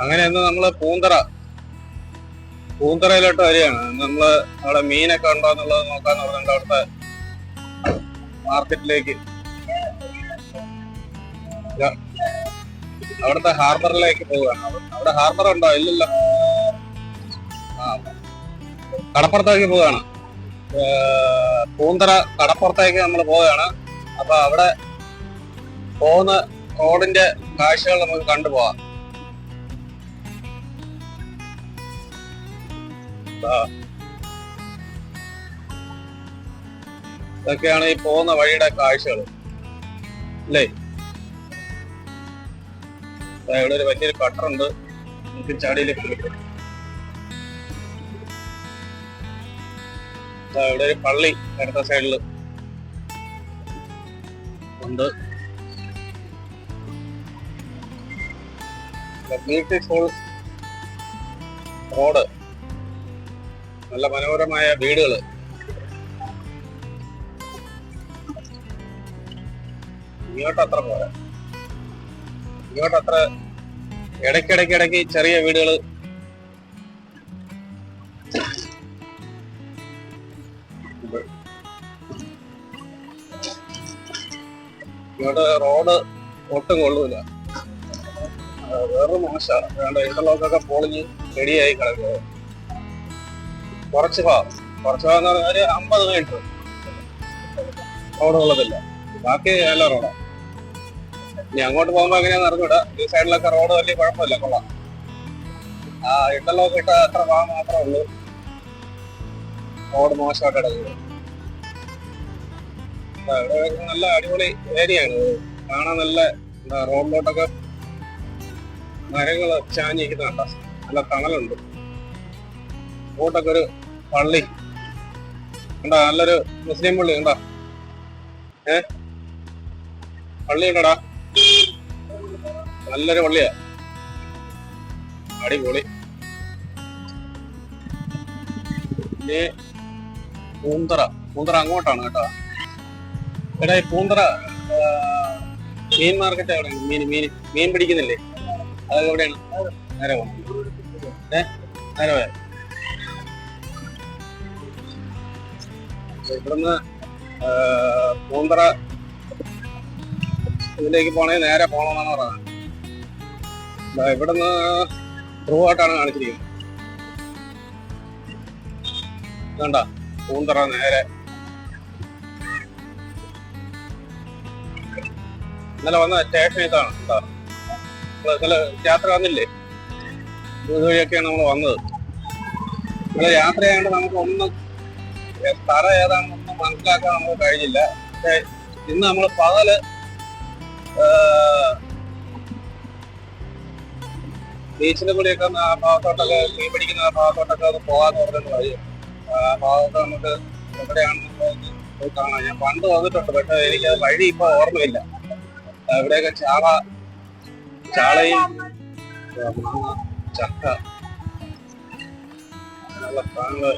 അങ്ങനെ ഇന്ന് നമ്മൾ പൂന്തറ. പൂന്തറയിലോട്ട് വരികയാണ്. നമ്മൾ അവിടെ മീനൊക്കെ ഉണ്ടോ എന്നുള്ളത് നോക്കാന്ന് പറഞ്ഞിട്ട് അവിടുത്തെ മാർക്കറ്റിലേക്ക്. അവിടുത്തെ ഹാർബറിലേക്ക് പോവുകയാണ്. അവിടെ- ഹാർബർ ഉണ്ടോ? ഇല്ലല്ലോ. കടപ്പുറത്തേക്ക് പോവുകയാണ്. പൂന്തറ കടപ്പുറത്തേക്ക് നമ്മൾ പോവുകയാണ്. അപ്പൊ അവിടെ പോകുന്ന റോഡിന്റെ കാഴ്ചകൾ നമുക്ക് കണ്ടുപോവാം. ഇതൊക്കെയാണ് ഈ പോകുന്ന വഴിയുടെ കാഴ്ചകൾ. അല്ലേ? ഇവിടെ ഒരു വലിയൊരു കട്ടറുണ്ട് നമുക്ക് ചാടിയിലേക്ക് കിട്ടും ഇവിടെ ഒരു പള്ളി അടുത്ത സൈഡിൽ ഉണ്ട്. റോഡ് നല്ല മനോഹരമായ വീടുകൾ ഇങ്ങോട്ട് അത്ര പോരാ. ഇങ്ങോട്ട് അത്ര ഇടയ്ക്കിടയ്ക്ക് ഇടയ്ക്ക് ചെറിയ വീടുകൾ ഇങ്ങോട്ട് റോഡ് ഒട്ടും കൊള്ളൂല. ആ, വേറൊരു മോശമാണ് വേണ്ട ഇന്റർലോക്കൊക്കെ പൊളിഞ്ഞ് റെഡിയായി കിടക്കുക കുറച്ച് ഭാഗം. കുറച്ച് ഭാഗം എന്ന് പറഞ്ഞാൽ അമ്പത് മീറ്റർ റോഡുള്ളതില്ല. ബാക്കി നല്ല റോഡാണ് ഇനി അങ്ങോട്ട് പോകുമ്പോ എങ്ങനെയാന്ന് അറിഞ്ഞൂടാ. ഈ സൈഡിലൊക്കെ റോഡ് വലിയ കുഴപ്പമില്ല. കൊള്ളാം. ആ ഇന്റർലോക്ക് ഇട്ട അത്ര ഭാഗം മാത്രമേ ഉള്ളൂ. റോഡ് മോശമായിട്ട് കിടക്കുന്നത് ഇവിടെ നല്ല അടിപൊളി ഏരിയയാണ് കാണാൻ നല്ല എന്താ റോഡിലോട്ടൊക്കെ മരങ്ങൾ ചാഞ്ഞിരിക്കുന്നുണ്ട്. നല്ല തണലുണ്ട്. ഇങ്ങോട്ടൊക്കെ ഒരു പള്ളി. കണ്ടാ? നല്ലൊരു മുസ്ലിം പള്ളി കണ്ടാ? ഏ? പള്ളി ഉണ്ടടാ? നല്ലൊരു പള്ളിയാ. അടിപൊളി. പിന്നെ പൂന്തറ. പൂന്തറ അങ്ങോട്ടാണ് കേട്ടോ. എടാ ഈ പൂന്തറ മീൻ മാർക്കറ്റ് എവിടെയാണ്? മീൻ മീൻ മീൻ പിടിക്കുന്നില്ലേ? നേരെ നേരെ ഇവിടുന്ന് പൂന്തറ ഇതിലേക്ക് പോണേ നേരെ പോകണമെന്നാണ് പറയുന്നത് ഇവിടുന്ന് ത്രൂ ആയിട്ടാണ് കാണിച്ചിരിക്കുന്നത്. കണ്ട? പൂന്തറ നേരെ. ഇന്നലെ വന്ന സ്റ്റേഷൻ ഇതാണ്. കേട്ടോ ഇന്നലെ യാത്ര വന്നില്ലേ? ഇതുവഴിയൊക്കെയാണ് നമ്മൾ വന്നത്. നല്ല യാത്ര ചെയ്യാണ്ട് നമുക്ക് ഒന്നും തറ ഏതാണെന്നൊന്നും മനസ്സിലാക്കാൻ നമുക്ക് കഴിഞ്ഞില്ല. പക്ഷേ ഇന്ന് നമ്മൾ പകൽ ബീച്ചിന്റെ കൂടെയൊക്കെ ആ ഭാഗത്തോട്ടൊക്കെ മീൻ പിടിക്കുന്ന ആ ഭാഗത്തോട്ടൊക്കെ അത് പോകാന്ന് പറഞ്ഞിട്ട് വഴി. ആ ഭാഗത്ത് നമുക്ക് എവിടെയാണെന്നുള്ളത് പോയി കാണാം. ഞാൻ പണ്ട് വന്നിട്ടുണ്ട് പക്ഷെ എനിക്ക് വഴി ഇപ്പൊ ഓർമ്മയില്ല. എവിടെയൊക്കെ ചാള ചാളയും ചക്ക അങ്ങനെയുള്ള സാധനങ്ങൾ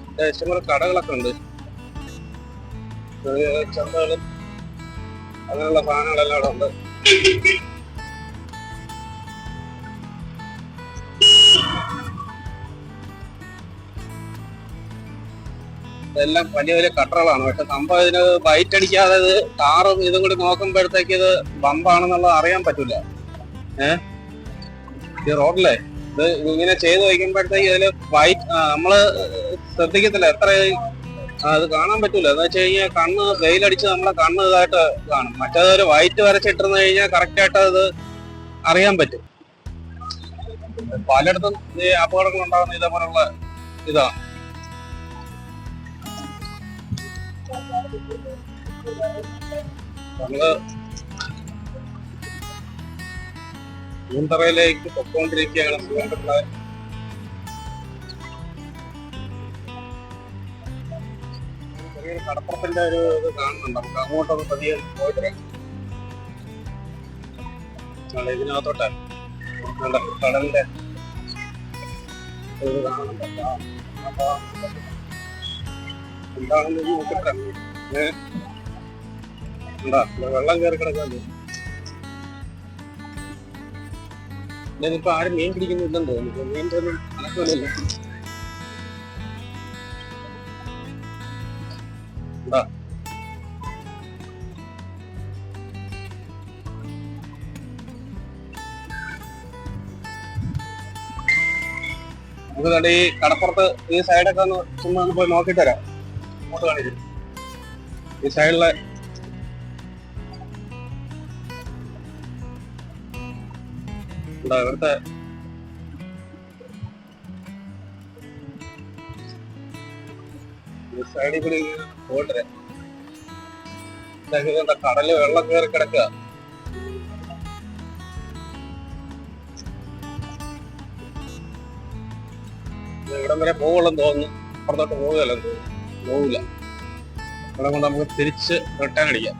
ഇവിടെ ഇഷ്ടംപോലെ കടകളൊക്കെ ഉണ്ട്. ചെറിയ ചന്തകളും അങ്ങനെയുള്ള സാധനങ്ങളെല്ലാം അവിടെ ഉണ്ട്. ഇതെല്ലാം വലിയ വലിയ കട്ടറുകളാണ്. പക്ഷെ സംഭവം ഇതിന് ബൈറ്റ് അടിക്കാതെ ഇത് കാറും ഇതും കൂടി നോക്കുമ്പോഴത്തേക്ക് ഇത് ബമ്പാണെന്നുള്ളത് അറിയാൻ പറ്റൂല. ഏഹ് ഈ റോഡിലെ ഇത് ഇങ്ങനെ ചെയ്ത് വയ്ക്കുമ്പോഴത്തേക്ക് ഇതിൽ വൈറ്റ് നമ്മൾ ശ്രദ്ധിക്കത്തില്ല എത്ര അത് കാണാൻ പറ്റൂല. എന്ന് വെച്ച് കഴിഞ്ഞാൽ കണ്ണ് വെയിലടിച്ച് നമ്മളെ കണ്ണ് ഇതായിട്ട് കാണും. മറ്റേതൊരു വൈറ്റ് വരച്ചിട്ടിരുന്നു കഴിഞ്ഞാൽ കറക്റ്റ് ആയിട്ട് അത് അറിയാൻ പറ്റും. പലയിടത്തും ഈ അപകടങ്ങൾ ഉണ്ടാകുന്ന ഇതേപോലുള്ള ഇതാണ്. നമ്മൾ പൂന്തറയിലേക്ക് പൊക്കോണ്ടിരിക്കുകയാണ്. സുഖം ചെറിയൊരു കടപ്പുറത്തിന്റെ ഒരു ഇത് കാണുന്നുണ്ട്. നമുക്ക് അങ്ങോട്ടൊന്ന് പതിയെ പോയിട്ട് വരാം. കടലിന്റെ ഇത് കാണുന്നുണ്ട്. എന്താണെന്ന് നോക്കിട്ട് ഇവിടെ വെള്ളം കയറി കിടക്കാൻ ഇതിപ്പോ ആരും മീൻ പിടിക്കുന്നില്ലെന്ന് തോന്നുന്നു. മീൻ ഈ കടപ്പുറത്ത് ഈ സൈഡൊക്കെ ഒന്ന് ചുമ്മാ ഒന്ന് പോയി നോക്കിട്ട് വരാം. ഈ സൈഡിലെ പോയിട്ട് വരാം. കടൽ വെള്ളം കയറി കിടക്കുക ഇവിടം വരെ പോകുള്ളെന്ന് തോന്നുന്നു. അപ്പുറത്തോട്ട് പോകുകയല്ലെന്ന് പോവില്ല. ഇവിടെ കൊണ്ട് നമുക്ക് തിരിച്ച് റിട്ടേൺ അടിക്കാം.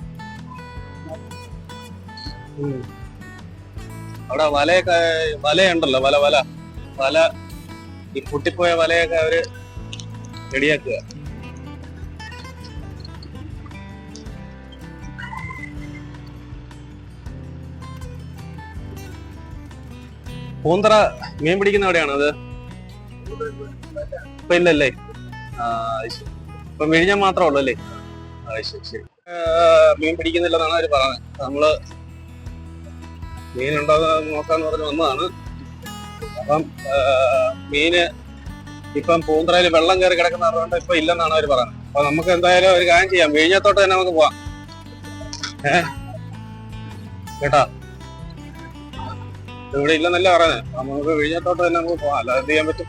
അവിടെ വലയൊക്കെ വലയുണ്ടല്ലോ വല വല. വല ഈ പൊട്ടിപ്പോയ വലയൊക്കെ അവർ റെഡിയാക്കുക. പൂന്തറ മീൻ പിടിക്കുന്ന എവിടെയാണ് അത്? ഇപ്പൊ ഇല്ലല്ലേ? ഇപ്പൊ വിഴിഞ്ഞ മാത്രമേ ഉള്ളൂ അല്ലേ? ശരി ശരി. മീൻ പിടിക്കുന്നില്ലെന്നാണ് അവർ പറഞ്ഞത്. നമ്മൾ എന്ന് നോക്കാന്ന് പറഞ്ഞ് വന്നതാണ്. അപ്പം മീന് ഇപ്പം പൂന്തറയിൽ വെള്ളം കയറി കിടക്കുന്ന അറിവുണ്ട് ഇപ്പൊ ഇല്ലെന്നാണ് അവർ പറയുന്നത് അപ്പൊ നമുക്ക് എന്തായാലും ഒരു കാര്യം ചെയ്യാം. വിഴിഞ്ഞത്തോട്ട് തന്നെ നമുക്ക് പോവാം. കേട്ടാ? ഇവിടെ ഇല്ലെന്നല്ല പറയുന്നത് നമുക്ക് വിഴിഞ്ഞത്തോട്ട് തന്നെ നമുക്ക് പോവാം. അല്ലാതെ ചെയ്യാൻ പറ്റും?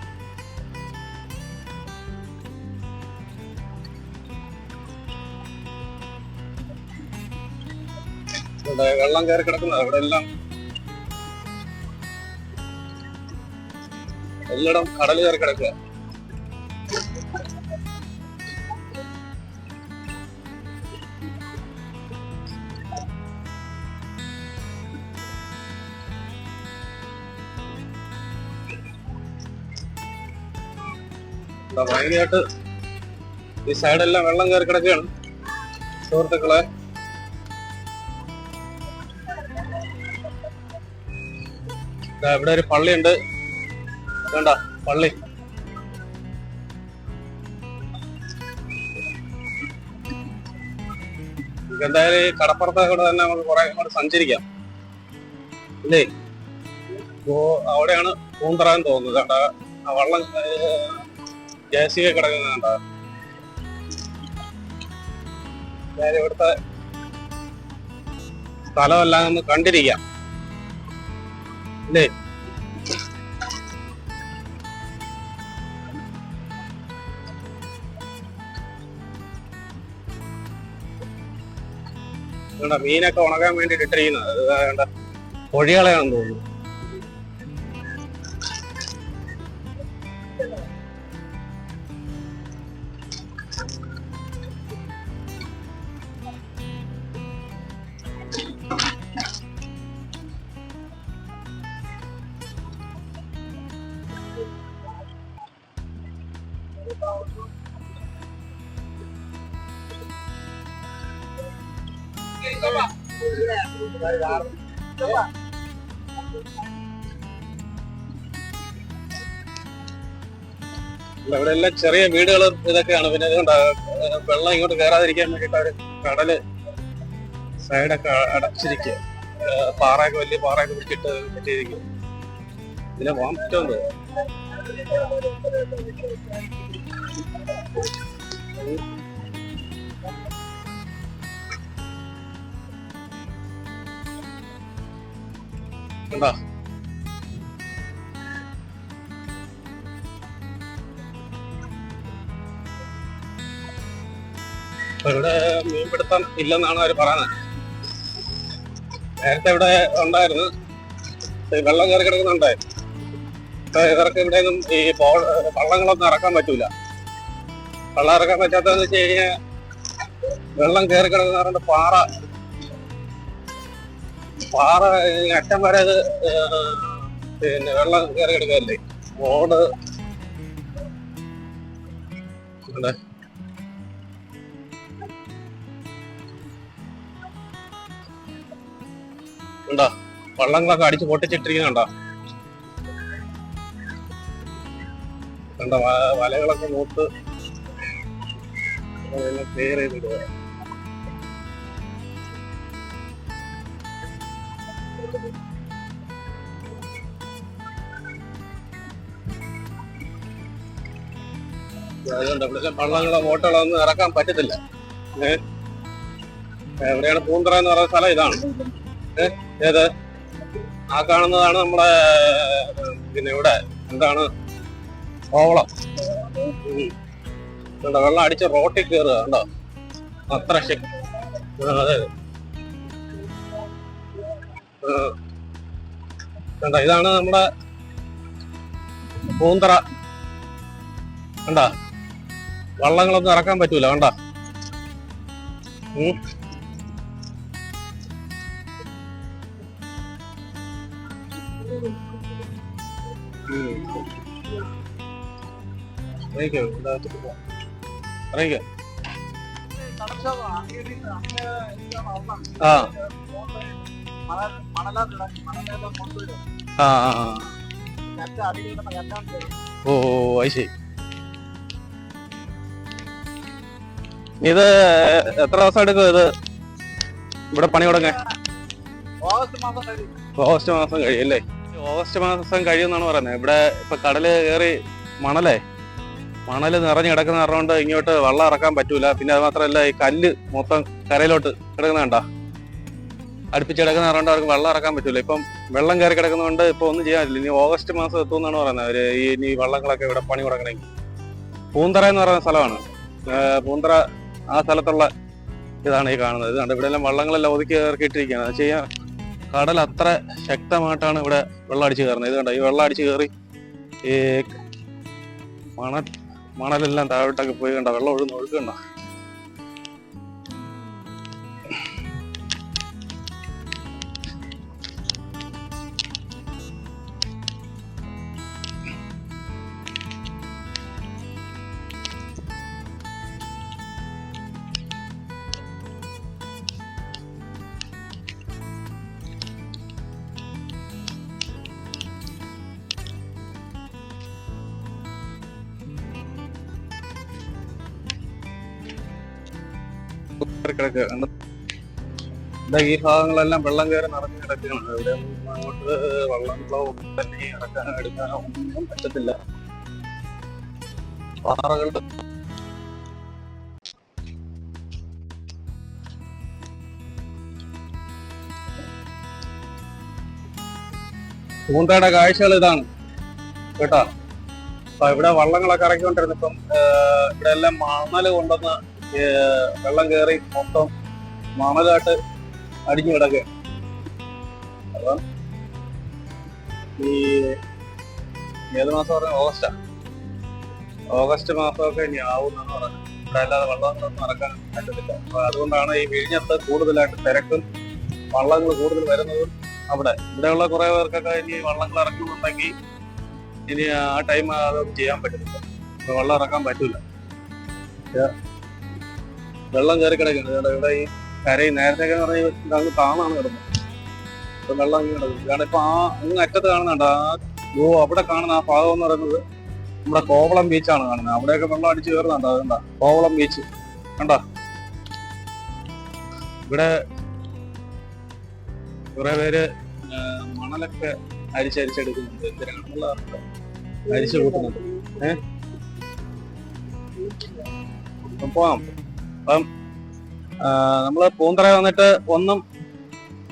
വെള്ളം കയറി കിടക്കുന്നത് അവിടെ എല്ലാം എല്ലായിടം കടൽ കയറി കിടക്കുക എന്താ ഭയങ്കരമായിട്ട് ഈ സൈഡെല്ലാം വെള്ളം കയറി കിടക്കുകയാണ്. സുഹൃത്തുക്കളെ. ദാ ഇവിടെ ഒരു പള്ളിയുണ്ട്. വേണ്ട പള്ളി. എന്തായാലും ഈ കടപ്പുറത്തെ കൂടെ തന്നെ നമുക്ക് കുറെ അങ്ങോട്ട് സഞ്ചരിക്കാം. ഇല്ലേ? ഇപ്പോ അവിടെയാണ് പൂന്തറ എന്ന് തോന്നുന്നത് കണ്ട ആ വള്ളം ജെ സി ബി കിടക്കുന്നത് എന്തായാലും ഇവിടുത്തെ സ്ഥലമെല്ലാം ഒന്ന് കണ്ടിരിക്കാം. ഇല്ലേ? വേണ്ട മീനൊക്കെ ഉണക്കാൻ വേണ്ടി ഇട്ടിരിക്കുന്നത്. അത് വേണ്ട പൊഴികളെയാണെന്ന് തോന്നുന്നു. ഇവിടെ എല്ലാം ചെറിയ വീടുകളും ഇതൊക്കെയാണ്. പിന്നെ അതുകൊണ്ട് വെള്ളം ഇങ്ങോട്ട് കയറാതിരിക്കാൻ വേണ്ടിയിട്ട് അവർ കടൽ സൈഡൊക്കെ അടച്ചിരിക്കുക. പാറയൊക്കെ വലിയ പാറയൊക്കെ പിടിച്ചിട്ട് പറ്റിയിരിക്കും ഇതിനെ പോകാൻ പറ്റുമെന്ന് കണ്ടോ അപ്പൊ ഇവിടെ മീൻപിടുത്തം ഇല്ലെന്നാണ് അവർ പറയുന്നത്. നേരത്തെ ഇവിടെ ഉണ്ടായിരുന്നു. വെള്ളം കയറി കിടക്കുന്നുണ്ടായിരുന്നു ഇവർക്ക് ഇവിടെയൊന്നും ഈ പോ- വള്ളങ്ങളൊന്നും ഇറക്കാൻ പറ്റൂല. വെള്ളം ഇറക്കാൻ പറ്റാത്തതെന്ന് വെച്ച് കഴിഞ്ഞാൽ വെള്ളം കയറി കിടക്കുന്ന പാറ പാറ അറ്റം വരെ പിന്നെ വെള്ളം കയറി എടുക്കല്ലേ ഇവിടെ. ഉണ്ടോ? വള്ളങ്ങളൊക്കെ അടിച്ച് പൊട്ടിച്ചിട്ടിരിക്കുന്നുണ്ടോ? കണ്ടോ? വലകളൊക്കെ നോട്ട് ക്ലിയർ ചെയ്തിടുക. അതുകൊണ്ട് ഇവിടെ വള്ളങ്ങളോ ബോട്ടുകളോ ഒന്നും ഇറക്കാൻ പറ്റത്തില്ല. ഏ? എവിടെയാണ് പൂന്തറ എന്ന് പറയുന്ന സ്ഥലം ഇതാണ്. ഏ? ഏത്? ആ കാണുന്നതാണ് നമ്മുടെ പിന്നെ ഇവിടെ എന്താണ്? കണ്ടോ വെള്ളം അടിച്ച് റോട്ടിൽ കയറുക കണ്ടോ? അത്ര ശക്തി അതെ. കണ്ടോ ഇതാണ് നമ്മുടെ പൂന്തറ. കണ്ടോ? വള്ളങ്ങളൊന്നും ഇറക്കാൻ പറ്റൂല കണ്ട? ആ. ആ. ഓ അത് ഇത് എത്ര ദിവസം എടുക്കും ഇത്? ഇവിടെ പണി തുടങ്ങാൻ? ഓഗസ്റ്റ് മാസം കഴിയും അല്ലേ? ഓഗസ്റ്റ് മാസം കഴിയുമെന്നാണ് പറയുന്നത്. ഇവിടെ ഇപ്പൊ കടൽ കയറി മണലേ. മണൽ നിറഞ്ഞു കിടക്കുന്ന കാരണം ഇങ്ങോട്ട് വെള്ളം ഇറക്കാൻ പറ്റൂല. പിന്നെ അത് മാത്രമല്ല ഈ കല്ല് മൊത്തം കരയിലോട്ട് കിടക്കുന്ന കണ്ട അടുപ്പിച്ച് കിടക്കുന്ന കാരണം അവർക്ക് വെള്ളം ഇറക്കാൻ പറ്റില്ല ഇപ്പം വെള്ളം കയറി കിടക്കുന്നതുകൊണ്ട് ഇപ്പൊ ഒന്നും ചെയ്യാനില്ല. ഇനി ഓഗസ്റ്റ് മാസം എത്തുമെന്നാണ് പറയുന്നത് അവർ ഈ ഇനി വള്ളങ്ങളൊക്കെ ഇവിടെ പണി കൊടുക്കണമെങ്കിൽ പൂന്തറ എന്ന് പറയുന്ന സ്ഥലമാണ്. പൂന്തറ ആ സ്ഥലത്തുള്ള ഇതാണ് ഈ കാണുന്നത്. കണ്ട്? ഇവിടെ എല്ലാം വള്ളങ്ങളെല്ലാം ഒതുക്കി ഇറക്കിയിട്ടിരിക്കുകയാണ്. അത് ചെയ്യാൻ കടൽ അത്ര ശക്തമായിട്ടാണ് ഇവിടെ വെള്ളം അടിച്ച് കയറുന്നത്. ഇത് കണ്ടോ? ഈ വെള്ളം അടിച്ച് കയറി ഈ മണൽ മണലെല്ലാം താഴോട്ടൊക്കെ പോയി കണ്ട? വെള്ളം ഒഴുകുന്ന ഒഴുക്കണ്ട കിടക്കുക. കണ്ട? ഈ ഭാഗങ്ങളെല്ലാം വെള്ളം കയറി നിറഞ്ഞു കിടക്കുകയാണ്. ഇവിടെ അങ്ങോട്ട് വെള്ളം ഒന്നും തന്നെ ഇറക്കാനോ എടുക്കാനോ ഒന്നും പറ്റത്തില്ല. പാറകളുടെ പൂന്തയുടെ കാഴ്ചകൾ ഇതാണ്. കേട്ടോ? അപ്പൊ ഇവിടെ വള്ളങ്ങളൊക്കെ ഇറക്കിക്കൊണ്ടിരുന്നു ഇപ്പം ഇവിടെ എല്ലാം മണൽ കൊണ്ടുവന്ന് വെള്ളം കയറി മൊത്തം മണലായിട്ട് അടിഞ്ഞു കിടക്കുക അപ്പം ഈ ഏത് മാസം പറഞ്ഞ ഓഗസ്റ്റാ? ഓഗസ്റ്റ് മാസമൊക്കെ ഇനി ആവുന്നാണ് പറഞ്ഞത്. ഇവിടെ അല്ലാതെ വള്ളങ്ങളൊന്നും നടക്കാൻ പറ്റത്തില്ല. അപ്പൊ അതുകൊണ്ടാണ് ഈ വിഴിഞ്ഞത്ത് കൂടുതലായിട്ട് തിരക്കും വള്ളങ്ങൾ കൂടുതൽ വരുന്നതും അവിടെ. ഇവിടെയുള്ള കുറെ പേർക്കൊക്കെ ഇനി വള്ളങ്ങൾ ഇറക്കുന്നുണ്ടെങ്കിൽ ഇനി ആ ടൈം അതൊന്നും ചെയ്യാൻ പറ്റത്തില്ല. വെള്ളം ഇറക്കാൻ പറ്റൂല. ഇത് വെള്ളം കയറി കിടക്കുന്നത് ഇവിടെ- ഈ കരയിൽ നേരത്തെ പറഞ്ഞ പറഞ്ഞാൽ താണാണ് കിടന്നത്. ഇപ്പൊ വെള്ളം അങ്ങ് കിടക്കുന്നത് കാരണം ഇപ്പൊ ആ അങ്ങ് അറ്റത്ത് കാണുന്നുണ്ട്. ആ ഓ അവിടെ കാണുന്ന ആ ഭാഗം എന്ന് പറയുന്നത് നമ്മുടെ കോവളം ബീച്ചാണ് കാണുന്നത്. അവിടെയൊക്കെ വെള്ളം അടിച്ച് കയറുന്നുണ്ട്. അതുകൊണ്ടാ കോവളം ബീച്ച് കണ്ട? ഇവിടെ കുറെ പേര് മണലൊക്കെ അരിച്ചരിച്ചെടുക്കുന്നുണ്ട് എന്തിനാണെന്നുള്ള അരിച്ചു കൂട്ടുന്നുണ്ട് അപ്പം പോവാം. അപ്പം നമ്മൾ പൂന്തറ വന്നിട്ട് ഒന്നും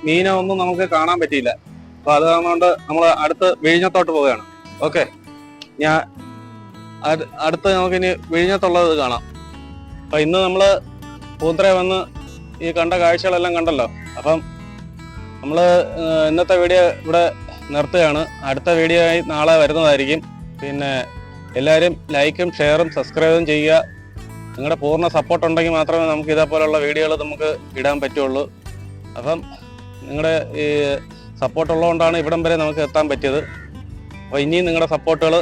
മീനോ ഒന്നും നമുക്ക് കാണാൻ പറ്റിയില്ല. അപ്പൊ അത് കാരണം നമ്മൾ അടുത്ത് വിഴിഞ്ഞത്തോട്ട് പോവുകയാണ്. ഓക്കെ. ഞാൻ അട്- അടുത്ത് നമുക്കിനി വിഴിഞ്ഞത്തുള്ളത് കാണാം. അപ്പൊ ഇന്ന് നമ്മൾ പൂന്തറ വന്ന് ഈ കണ്ട കാഴ്ചകളെല്ലാം കണ്ടല്ലോ. അപ്പം നമ്മൾ ഇന്നത്തെ വീഡിയോ ഇവിടെ നിർത്തുകയാണ്. അടുത്ത വീഡിയോ ആയി നാളെ വരുന്നതായിരിക്കും. പിന്നെ എല്ലാവരും ലൈക്കും ഷെയറും സബ്സ്ക്രൈബും ചെയ്യുക. നിങ്ങളുടെ പൂർണ സപ്പോർട്ട് ഉണ്ടെങ്കിൽ മാത്രമേ നമുക്ക് ഇതേപോലുള്ള വീഡിയോകൾ നമുക്ക് ഇടാൻ പറ്റുള്ളൂ. അപ്പം നിങ്ങളുടെ ഈ സപ്പോർട്ട് ഉള്ളതുകൊണ്ടാണ് ഇവിടം വരെ നമുക്ക് എത്താൻ പറ്റിയത്. അപ്പോൾ ഇനിയും നിങ്ങളുടെ സപ്പോർട്ടുകൾ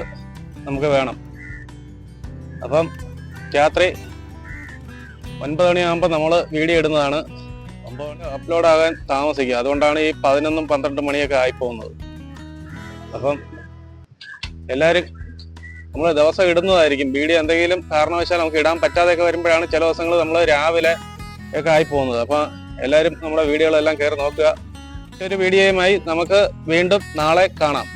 നമുക്ക് വേണം. അപ്പം രാത്രി ഒൻപത് മണിയാകുമ്പോൾ നമ്മൾ വീഡിയോ ഇടുന്നതാണ്. സംഭവം അപ്ലോഡ് ആകാൻ താമസിക്കുക. അതുകൊണ്ടാണ് ഈ പതിനൊന്നും പന്ത്രണ്ട് മണിയൊക്കെ ആയി പോകുന്നത് അപ്പം എല്ലാവരും നമ്മൾ ദിവസം ഇടുന്നതായിരിക്കും. ബീഡി എന്തെങ്കിലും കാരണവശാൽ നമുക്ക് ഇടാൻ പറ്റാതെയൊക്കെ വരുമ്പോഴാണ് ചില ദിവസങ്ങൾ നമ്മൾ രാവിലെ ഒക്കെ ആയി പോകുന്നത്. അപ്പൊ എല്ലാവരും നമ്മുടെ വീഡിയോകളെല്ലാം കയറി നോക്കുക. ഒരു വീഡിയോയുമായി നമുക്ക് വീണ്ടും നാളെ കാണാം.